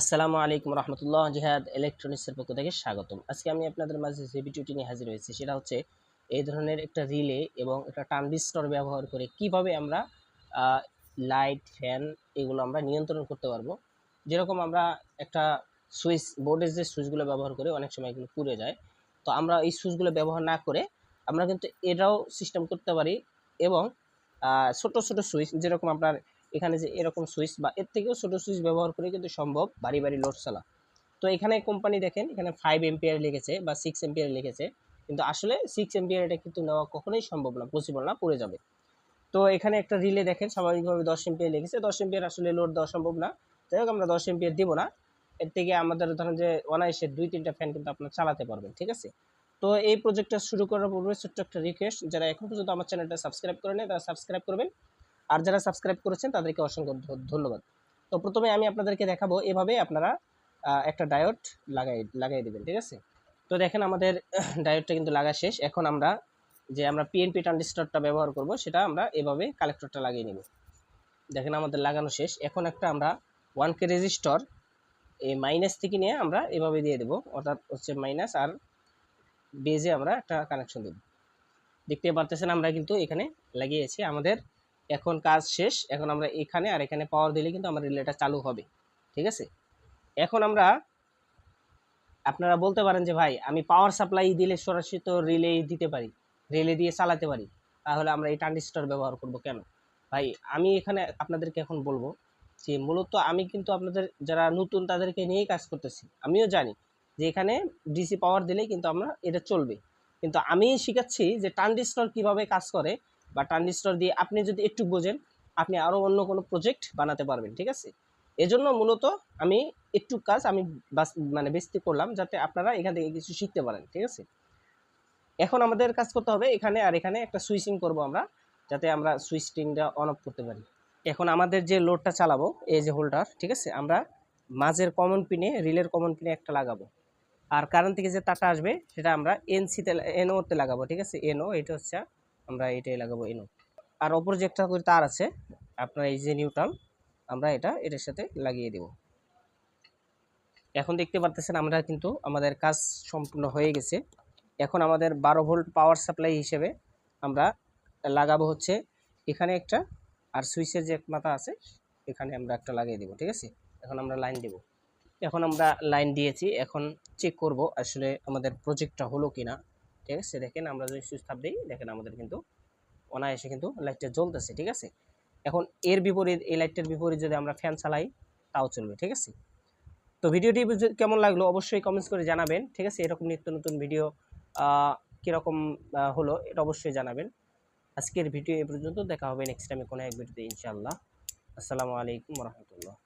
আসসালামু আলাইকুম রহমতুল্লাহ জিহাদ ইলেকট্রনিক্সের পক্ষ থেকে স্বাগতম। আজকে আমি আপনাদের মাঝে যে ভিডিওটি নিয়ে হাজির হয়েছি, সেটা হচ্ছে এই ধরনের একটা রিলে এবং একটা ট্রানজিস্টর ব্যবহার করে কীভাবে আমরা লাইট, ফ্যান এগুলো আমরা নিয়ন্ত্রণ করতে পারব। যেরকম আমরা একটা সুইচ, বোর্ডের যে সুইচগুলো ব্যবহার করে, অনেক সময় এগুলো পুড়ে যায়। তো আমরা এই সুইচগুলো ব্যবহার না করে আমরা কিন্তু এটাও সিস্টেম করতে পারি এবং ছোট ছোট সুইচ, যেরকম আপনার এখানে যে এরকম সুইচ বা এর থেকেও ছোট সুইচ ব্যবহার করে কিন্তু সম্ভব বাড়ি বাড়ি লোড চালা তো এখানে কোম্পানি দেখেন, এখানে ফাইভ এম্পিয়ার লিখেছে বা সিক্স এম্পিয়ার লিখেছে। কিন্তু আসলে সিক্স এম্পিয়ার এটা কিন্তু নেওয়া কখনোই সম্ভব না পসিবল না, পড়ে যাবে। তো এখানে একটা রিলে দেখেন, স্বাভাবিকভাবে দশ এম্পিয়ার লিখেছে। দশ এম্পিয়ার আসলে লোড দেওয়া সম্ভব না। যাই হোক, আমরা দশ এম্পিয়ার দিব না। এর থেকে আমাদের ধরেন যে অনায়াসে দুই তিনটা ফ্যান কিন্তু আপনার চালাতে পারবেন, ঠিক আছে? তো এই প্রজেক্টটা শুরু করার পূর্বে ছোট্ট একটা রিকোয়েস্ট যারা এখন পর্যন্ত আমার চ্যানেলটা সাবস্ক্রাইব করে নেয় তারা সাবস্ক্রাইব করবেন। আর যারা সাবস্ক্রাইব করেছেন, তাদেরকে অসংখ্য ধন্যবাদ। তো প্রথমে আমি আপনাদেরকে দেখাবো, এভাবে আপনারা একটা ডায়োড লাগাই লাগাই দেবেন, ঠিক আছে? তো দেখেন আমাদের ডায়োডটা কিন্তু লাগা শেষ। এখন আমরা যে আমরা পিএনপি ট্রানজিস্টরটা ব্যবহার করব, সেটা আমরা এভাবে কালেক্টরটা লাগিয়ে নেব। দেখেন আমাদের লাগানো শেষ। এখন একটা আমরা ওয়ান কে রেজিস্টর এই মাইনাস থেকে নিয়ে আমরা এভাবে দিয়ে দেবো, অর্থাৎ হচ্ছে মাইনাস আর বেজে আমরা একটা কানেকশন দেব। দেখতে পারতেছেন, আমরা কিন্তু এখানে লাগিয়েছি। আমাদের এখন কাজ শেষ, এখন আমরা এখানে আর এখানে পাওয়ার দিলে কিন্তু আমার রিলেটা চালু হবে, ঠিক আছে? এখন আমরা, আপনারা বলতে পারেন যে ভাই, আমি পাওয়ার সাপ্লাই দিলে সরাসরি তো রিলে দিতে পারি রিলে দিয়ে চালাতে পারি, তাহলে আমরা এই ট্রানজিস্টর ব্যবহার করব কেন? ভাই, আমি এখানে আপনাদেরকে এখন বলব যে মূলত আমি কিন্তু আপনাদের, যারা নতুন তাদেরকে নিয়েই কাজ করতেছি, আমিও জানি যে এখানে ডিসি পাওয়ার দিলেই কিন্তু আমরা, এটা চলবে। কিন্তু আমি শিখাচ্ছি যে ট্রানজিস্টর কীভাবে কাজ করে বা ট্রানজিস্টর দিয়ে আপনি যদি একটু বোঝেন, আপনি আরও অন্য কোনো প্রজেক্ট বানাতে পারবেন, ঠিক আছে? এজন্য মূলত আমি একটু কাজ আমি মানে বেশি করলাম যাতে আপনারা এখান থেকে কিছু শিখতে পারেন, ঠিক আছে? এখন আমাদের কাজ করতে হবে এখানে, আর এখানে একটা সুইচিং করব আমরা, যাতে আমরা সুইচিংটা অন অফ করতে পারি। এখন আমাদের যে লোডটা চালাবো, এই যে হোল্ডার ঠিক আছে? আমরা মাঝের কমন পিনে রিলের কমন পিনে একটা লাগাবো। আর কারেন্ট থেকে যে তারটা আসবে, সেটা আমরা এনসিতে এনওতে লাগাবো, ঠিক আছে? এনও এটা হচ্ছে আমরা এটাই লাগাবো এনও আর অপর যে একটা করে তার আছে, আপনার এই যে নিউট্রাল আমরা এটা, এটার সাথে লাগিয়ে দেব। এখন দেখতে পারতেছেন আমরা কিন্তু আমাদের কাজ সম্পূর্ণ হয়ে গেছে। এখন আমাদের বারো ভোল্ট পাওয়ার সাপ্লাই হিসেবে আমরা লাগাবো হচ্ছে এখানে একটা, আর সুইচের যে মাথা আছে, এখানে আমরা একটা লাগিয়ে দেবো, ঠিক আছে? এখন আমরা লাইন দেব। এখন আমরা লাইন দিয়েছি, এখন চেক করব আসলে আমাদের প্রজেক্টটা হলো কিনা। ঠিক আছে, দেখেন আমরা যদি সুইচ চাপ দিই, দেখেন আমাদের কিন্তু অনায়াসে কিন্তু লাইটটা জ্বলতেছে, ঠিক আছে? এখন এর বিপরীত, এই লাইটটার বিপরীত যদি আমরা ফ্যান চালাই, তাও চলবে, ঠিক আছে? তো ভিডিওটি কেমন লাগল অবশ্যই কমেন্টস করে জানাবেন, ঠিক আছে? এরকম নিত্য নতুন ভিডিও কীরকম হলো এটা অবশ্যই জানাবেন। আজকের ভিডিও এ পর্যন্ত দেখা হবে নেক্সট টাইমে কোনো এক ভিডিওতে ইনশাআল্লাহ। আসসালামু আলাইকুম রহমতুল্লাহ।